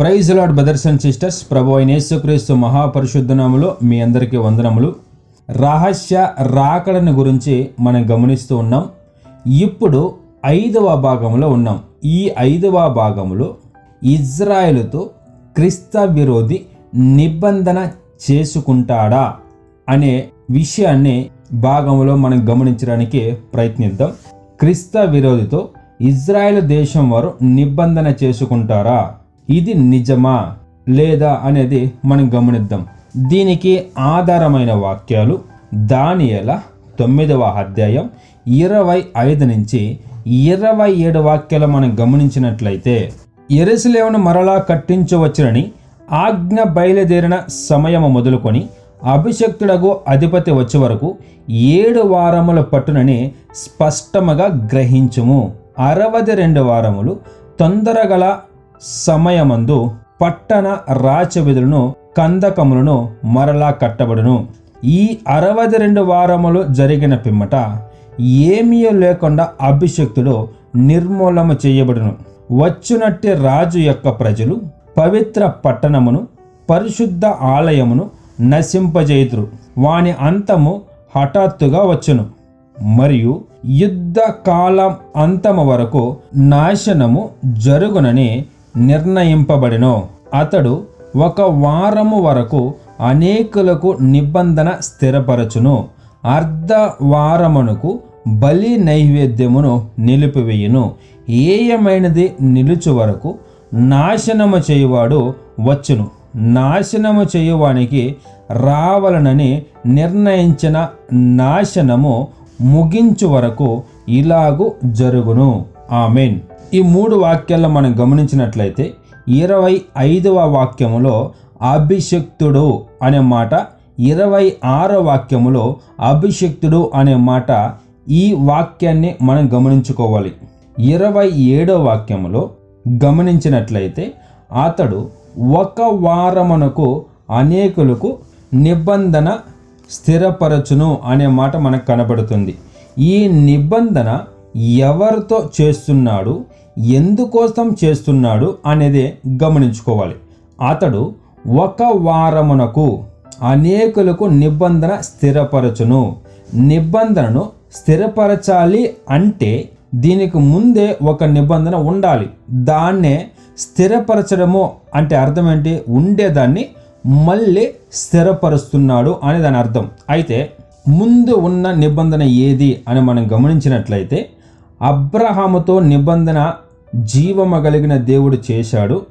Praise lord brothers and sisters ప్రభు అయిన యేసుక్రీస్తు మహాపరిశుద్ధనాములో మీ అందరికీ వందనములు. రహస్య రాకడని గురించి మనం గమనిస్తూ ఉన్నాం. ఇప్పుడు ఐదవ భాగంలో ఉన్నాం. ఈ ఐదవ భాగంలో ఇజ్రాయెలుతో క్రిస్త విరోధి నిబంధన చేసుకుంటాడా అనే విషయాన్ని భాగంలో మనం గమనించడానికి ప్రయత్నిద్దాం. క్రిస్త విరోధితో ఇజ్రాయెల్ దేశం వారు నిబంధన చేసుకుంటారా? ఇది నిజమా లేదా అనేది మనం గమనిద్దాం. దీనికి ఆధారమైన వాక్యాలు దానియల తొమ్మిదవ అధ్యాయం ఇరవై ఐదు నుంచి ఇరవై ఏడు వాక్యాలు మనం గమనించినట్లయితే ఎరుసలేమును మరలా కట్టించవచ్చునని ఆజ్ఞ బయలుదేరిన సమయము మొదలుకొని అభిషక్తుడగు అధిపతి వచ్చే వరకు ఏడు వారముల పట్టునని స్పష్టముగా గ్రహించుము. అరవది రెండు వారములు తొందరగల సమయమందు పట్టణ రాచవిధులను కందకములను మరలా కట్టబడును. ఈ అరవది రెండు వారములు జరిగిన పిమ్మట ఏమీ లేకుండా అభిషక్తుడు నిర్మూలము చేయబడును. వచ్చునట్టి రాజు యొక్క ప్రజలు పవిత్ర పట్టణమును పరిశుద్ధ ఆలయమును నశింపజేయుదురు. వాని అంతము హఠాత్తుగా వచ్చును. మరియు యుద్ధ కాలం అంతము వరకు నాశనము జరుగునని నిర్ణయింపబడినో. అతడు ఒక వారము వరకు అనేకులకు నిబంధన స్థిరపరచును. అర్ధ వారమునకు బలి నైవేద్యమును నిలిపివేయును. ఏయమైనది నిలుచు వరకు నాశనము చేయువాడు వచ్చును. నాశనము చేయువానికి రావాలనని నిర్ణయించిన నాశనము ముగించు వరకు ఇలాగు జరుగును. ఆమెన్. ఈ మూడు వాక్యాల్లో మనం గమనించినట్లయితే ఇరవై ఐదవ వాక్యములో అభిషక్తుడు అనే మాట ఇరవై ఆరో వాక్యములో అభిషక్తుడు అనే మాట ఈ వాక్యాన్ని మనం గమనించుకోవాలి. ఇరవై ఏడో వాక్యములో గమనించినట్లయితే అతడు ఒక వారమునకు అనేకులకు నిబంధన స్థిరపరచును అనే మాట మనకు కనబడుతుంది. ఈ నిబంధన ఎవరితో చేస్తున్నాడు ఎందుకోసం చేస్తున్నాడు అనేది గమనించుకోవాలి. అతడు ఒక వారమునకు అనేకులకు నిబంధన స్థిరపరచును. నిబంధనను స్థిరపరచాలి అంటే దీనికి ముందే ఒక నిబంధన ఉండాలి. దాన్నే స్థిరపరచడము అంటే అర్థం ఏంటి? ఉండేదాన్ని మళ్ళీ స్థిరపరుస్తున్నాడు అని దాని అర్థం. అయితే ముందు ఉన్న నిబంధన ఏది అని మనం గమనించినట్లయితే అబ్రహాముతో నిబంధన జీవమ కలిగిన దేవుడు చేశాడు.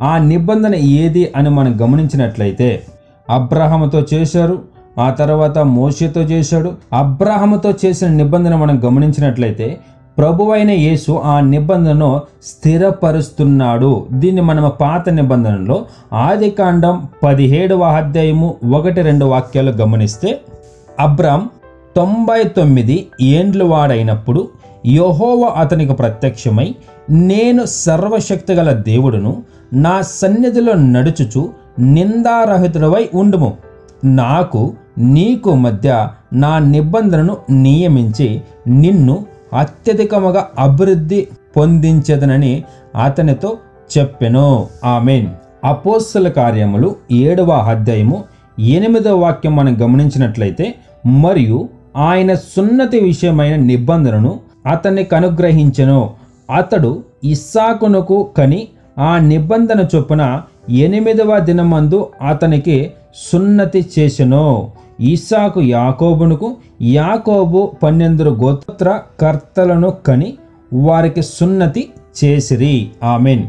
ఆ నిబంధన ఏది అని మనం గమనించినట్లయితే అబ్రహాముతో చేశారు ఆ తర్వాత మోషతో చేశాడు. అబ్రహాముతో చేసిన నిబంధన మనం గమనించినట్లయితే ప్రభువైన యేసు ఆ నిబంధనను స్థిరపరుస్తున్నాడు. దీన్ని మనం పాత నిబంధనలో ఆది కాండం పదిహేడవ అధ్యాయము ఒకటి రెండు వాక్యాలు గమనిస్తే అబ్రామ్ తొంభై తొమ్మిది ఏండ్లు వాడైనప్పుడు యహోవ అతనికి ప్రత్యక్షమై నేను సర్వశక్తిగల దేవుడును నా సన్నిధిలో నడుచుచు నిందారహితుడవై ఉండుము. నాకు నీకు మధ్య నా నిబంధనను నియమించి నిన్ను అత్యధికముగా అభివృద్ధి పొందించదనని అతనితో చెప్పెను. ఆమెన్. అపోస్తుల కార్యములు ఏడవ అధ్యాయము ఎనిమిదవ వాక్యం మనం గమనించినట్లయితే మరియు ఆయన సున్నతి విషయమైన నిబంధనను అతన్ని కనుగ్రహించెను. అతడు ఇస్సాకునకు కని ఆ నిబంధన చొప్పున ఎనిమిదవ దినమందు అతనికి సున్నతి చేసెను. ఇస్సాకు యాకోబునకు యాకోబు పన్నెండు గోత్ర కర్తలను కని వారికి సున్నతి చేసిరి. ఆమెన్.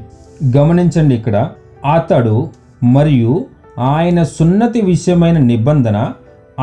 గమనించండి ఇక్కడ అతడు మరియు ఆయన సున్నతి విషయమైన నిబంధన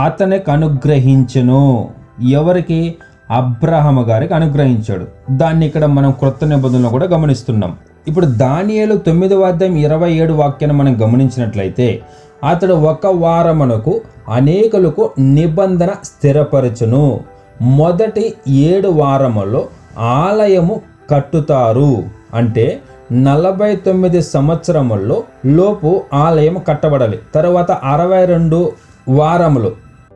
అతనికి అనుగ్రహించెను. ఎవరికి? అబ్రహము గారికి అనుగ్రహించాడు. దాన్ని ఇక్కడ మనం క్రొత్త నిబంధనలో కూడా గమనిస్తున్నాం. ఇప్పుడు దానియేలు తొమ్మిదవ అధ్యాయం ఇరవై ఏడు వాక్యాన్ని మనం గమనించినట్లయితే అతడు ఒక వారమునకు అనేకులకు నిబంధన స్థిరపరచును. మొదటి ఏడు వారములో ఆలయము కట్టుతారు. అంటే నలభై తొమ్మిది సంవత్సరముల్లో లోపు ఆలయం కట్టబడాలి. తర్వాత అరవై రెండు వారములు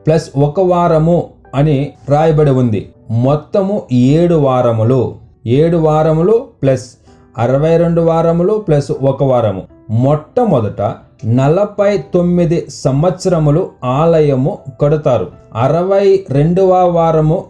ప్లస్ ఒక వారము అని రాయబడి ఉంది. మొత్తము ఏడు వారములు. ఏడు వారములు ప్లస్ అరవై రెండు వారములు ప్లస్ ఒక వారము. మొట్టమొదట నలభై తొమ్మిది సంవత్సరములు ఆలయము కడతారు. అరవై రెండవ వారము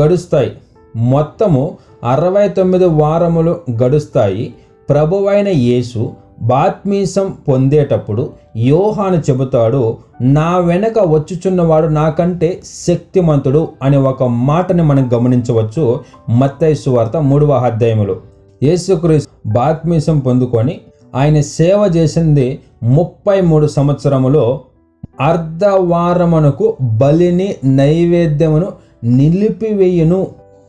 గడుస్తాయి. మొత్తము అరవై తొమ్మిది వారములు గడుస్తాయి. ప్రభువైన యేసు బాత్మీసం పొందేటప్పుడు యోహాను చెబుతాడు నా వెనక వచ్చుచున్నవాడు నాకంటే శక్తిమంతుడు అనే ఒక మాటని మనం గమనించవచ్చు. మత్తైసు వార్త మూడవ అధ్యాయములు. యేసుక్రీస్తు బాత్మీసం పొందుకొని ఆయన సేవ చేసింది ముప్పై మూడు సంవత్సరములో అర్ధవారమునకు బలిని నైవేద్యమును నిలిపివేయును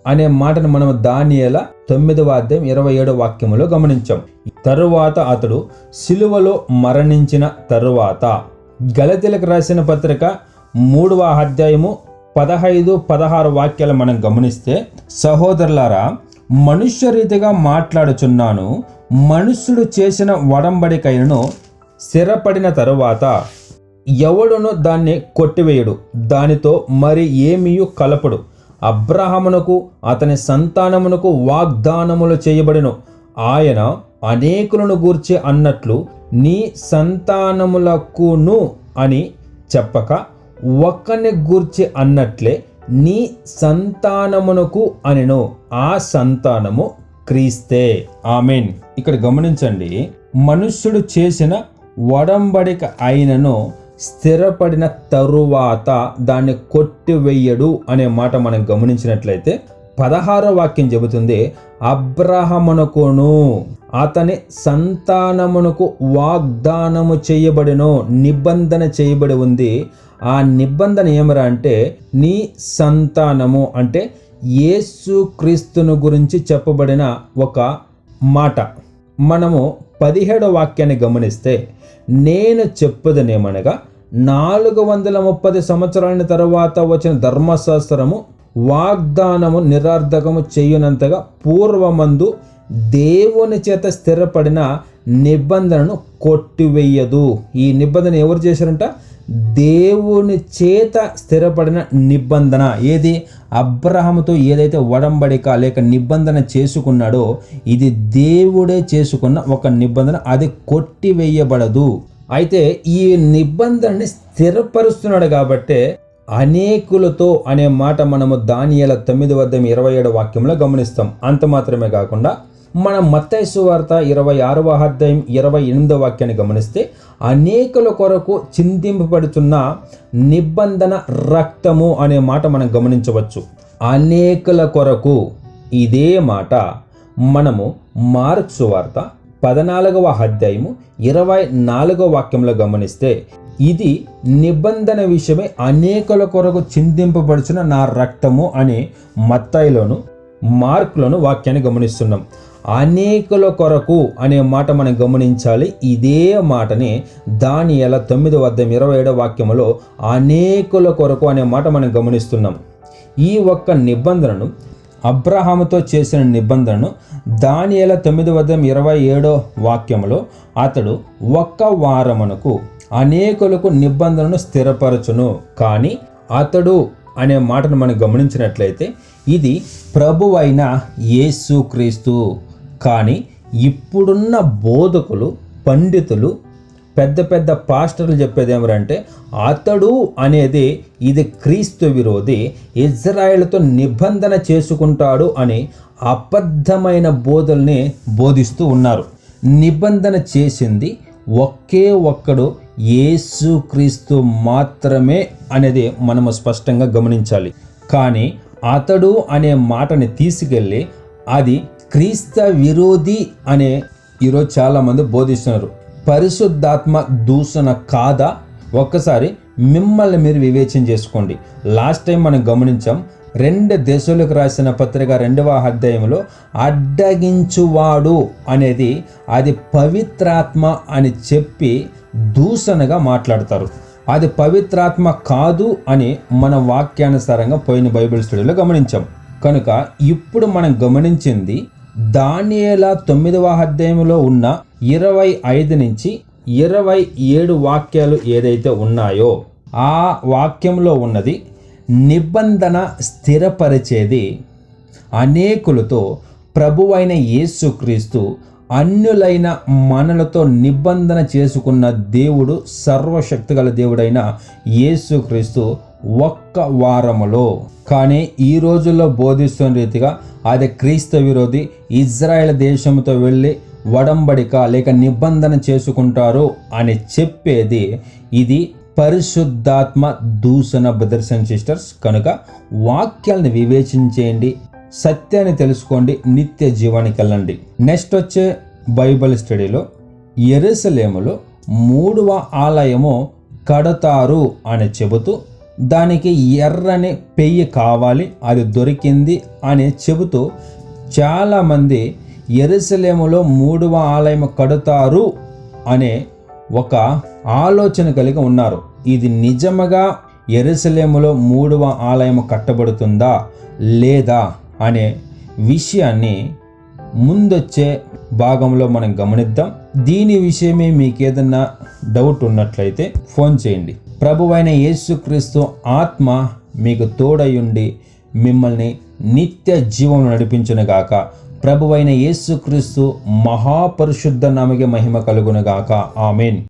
అనే మాటను మనం దానియేల తొమ్మిదవ అధ్యాయం ఇరవై ఏడవ వాక్యములో గమనించాం. తరువాత అతడు సిలువలో మరణించిన తరువాత గలతీలకు రాసిన పత్రిక మూడవ అధ్యాయము పదహైదు పదహారు వాక్యాలు మనం గమనిస్తే సహోదరులారా మనుష్య రీతిగా మాట్లాడుచున్నాను మనుష్యుడు చేసిన వడంబడికైనను స్థిరపడిన తరువాత ఎవడును దాన్ని కొట్టివేయడు దానితో మరి ఏమీయు కలపడు. అబ్రహమునకు అతని సంతానమునకు వాగ్దానములు చేయబడెను. ఆయన అనేకులను గూర్చి అన్నట్లు నీ సంతానములకును అని చెప్పక ఒక్కని గూర్చి అన్నట్లే నీ సంతానమునకు అనిను. ఆ సంతానము క్రీస్తే. ఆమెన్. ఇక్కడ గమనించండి మనుష్యుడు చేసిన వడంబడిక అయినను స్థిరపడిన తరువాత దాన్ని కొట్టివేయడు అనే మాట మనం గమనించినట్లయితే పదహారో వాక్యం చెబుతుంది అబ్రహమునకును అతని సంతానమునకు వాగ్దానము చేయబడినో నిబంధన చేయబడి ఉంది. ఆ నిబంధన ఏమరా అంటే నీ సంతానము అంటే యేసు క్రీస్తును గురించి చెప్పబడిన ఒక మాట. మనము పదిహేడో వాక్యాన్ని గమనిస్తే నేను చెప్పదనేమనగా నాలుగు వందల ముప్పది సంవత్సరాల తర్వాత వచ్చిన ధర్మశాస్త్రము వాగ్దానము నిరార్థకము చేయునంతగా పూర్వమందు దేవుని చేత స్థిరపడిన నిబంధనను కొట్టివేయదు. ఈ నిబంధన ఎవరు చేశారంట? దేవుని చేత స్థిరపడిన నిబంధన. ఏది? అబ్రహముతో ఏదైతే వడంబడిక లేక నిబంధన చేసుకున్నాడో ఇది దేవుడే చేసుకున్న ఒక నిబంధన. అది కొట్టివేయబడదు. అయితే ఈ నిబంధనని స్థిరపరుస్తున్నాడు కాబట్టే అనేకులతో అనే మాట మనము దానియాల తొమ్మిది వద్ద ఇరవై ఏడు వాక్యంలో గమనిస్తాం. అంత మాత్రమే కాకుండా మన మత్తైసు వార్త ఇరవై ఆరవ అధ్యాయం ఇరవై ఎనిమిదవ వాక్యాన్ని గమనిస్తే అనేకుల కొరకు చింతింపబడుతున్న నిబంధన రక్తము అనే మాట మనం గమనించవచ్చు. అనేకుల కొరకు ఇదే మాట. మనము మార్క్స్ వార్త పద్నాలుగవ అధ్యాయము ఇరవై నాలుగవ వాక్యంలో గమనిస్తే ఇది నిబంధన విషయమై అనేకుల కొరకు చిందింపబడుచున్న నా రక్తము అని మత్తాయిలోను మార్కులను వాక్యాన్ని గమనిస్తున్నాం. అనేకుల కొరకు అనే మాట మనం గమనించాలి. ఇదే మాటని దాని ఎలా తొమ్మిది వద్ద ఇరవై ఏడవ వాక్యములో అనేకుల కొరకు అనే మాట మనం గమనిస్తున్నాం. ఈ ఒక్క నిబంధనను అబ్రహాముతో చేసిన నిబంధనను దానియేల తొమ్మిది వద్ద ఇరవై ఏడో వాక్యములో అతడు ఒక్క వారమునకు అనేకులకు నిబంధనను స్థిరపరచును. కానీ అతడు అనే మాటను మనం గమనించినట్లయితే ఇది ప్రభువైన యేసుక్రీస్తు. కానీ ఇప్పుడున్న బోధకులు పండితులు పెద్ద పెద్ద పాస్టర్లు చెప్పేది ఏమరంటే అతడు అనేది ఇది క్రీస్తు విరోధి ఇజ్రాయెల్తో నిబంధన చేసుకుంటాడు అని అబద్ధమైన బోధల్ని బోధిస్తూ ఉన్నారు. నిబంధన చేసింది ఒకే ఒక్కడు యేసుక్రీస్తు మాత్రమే అనేది మనము స్పష్టంగా గమనించాలి. కానీ అతడు అనే మాటని తీసుకెళ్ళి అది క్రీస్త విరోధి అనే ఈరోజు చాలామంది బోధిస్తున్నారు. పరిశుద్ధాత్మ దూషణ కాదా? ఒక్కసారి మిమ్మల్ని మీరు వివేచన చేసుకోండి. లాస్ట్ టైం మనం గమనించాం రెండు దేశాలకు రాసిన పత్రిక రెండవ అధ్యాయంలో అడ్డగించువాడు అనేది అది పవిత్రాత్మ అని చెప్పి దూషణగా మాట్లాడతారు. అది పవిత్రాత్మ కాదు అని మన వాక్యానుసారంగా పోయిన బైబిల్ స్టడీలో గమనించాం. కనుక ఇప్పుడు మనం గమనించింది దానియేల తొమ్మిదవ అధ్యాయంలో ఉన్న ఇరవై ఐదు నుంచి ఇరవై ఏడు వాక్యాలు ఏదైతే ఉన్నాయో ఆ వాక్యంలో ఉన్నది నిబంధన స్థిరపరిచేది అనేకులతో ప్రభువైన యేసుక్రీస్తు అన్యులైన మనలతో నిబంధన చేసుకున్న దేవుడు సర్వశక్తిగల దేవుడైన యేసుక్రీస్తు ఒక్క వారములో. కానీ ఈ రోజుల్లో బోధిస్తున్న రీతిగా అది క్రీస్తు విరోధి ఇజ్రాయెల్ దేశంతో వెళ్ళి వడంబడిక లేక నిబంధన చేసుకుంటారు అని చెప్పేది. ఇది పరిశుద్ధాత్మ దూషణ బ్రదర్స్ అండ్ సిస్టర్స్. కనుక వాక్యాలను వివేచించేయండి సత్యాన్ని తెలుసుకోండి నిత్య జీవానికి వెళ్ళండి. నెక్స్ట్ వచ్చే బైబిల్ స్టడీలో ఎరుసలేములో మూడవ ఆలయము కడతారు అని చెబుతూ దానికి ఎర్రని పెయ్యి కావాలి అది దొరికింది అని చెబుతూ చాలామంది ఎరుసలేములో మూడవ ఆలయం కడతారు అనే ఒక ఆలోచన కలిగి ఉన్నారు. ఇది నిజముగా ఎరుసలేములో మూడవ ఆలయం కట్టబడుతుందా లేదా అనే విషయాన్ని ముందొచ్చే భాగంలో మనం గమనిద్దాం. దీని విషయమే మీకు ఏదన్నా డౌట్ ఉన్నట్లయితే ఫోన్ చేయండి. ప్రభువైన యేసుక్రీస్తు ఆత్మ మీకు తోడయుండి మిమ్మల్ని నిత్య జీవం నడిపించునుగాక ప్రభువైన యేసుక్రీస్తు మహాపరిశుద్ధ నామకి మహిమ కలుగునుగాక ఆమెన్.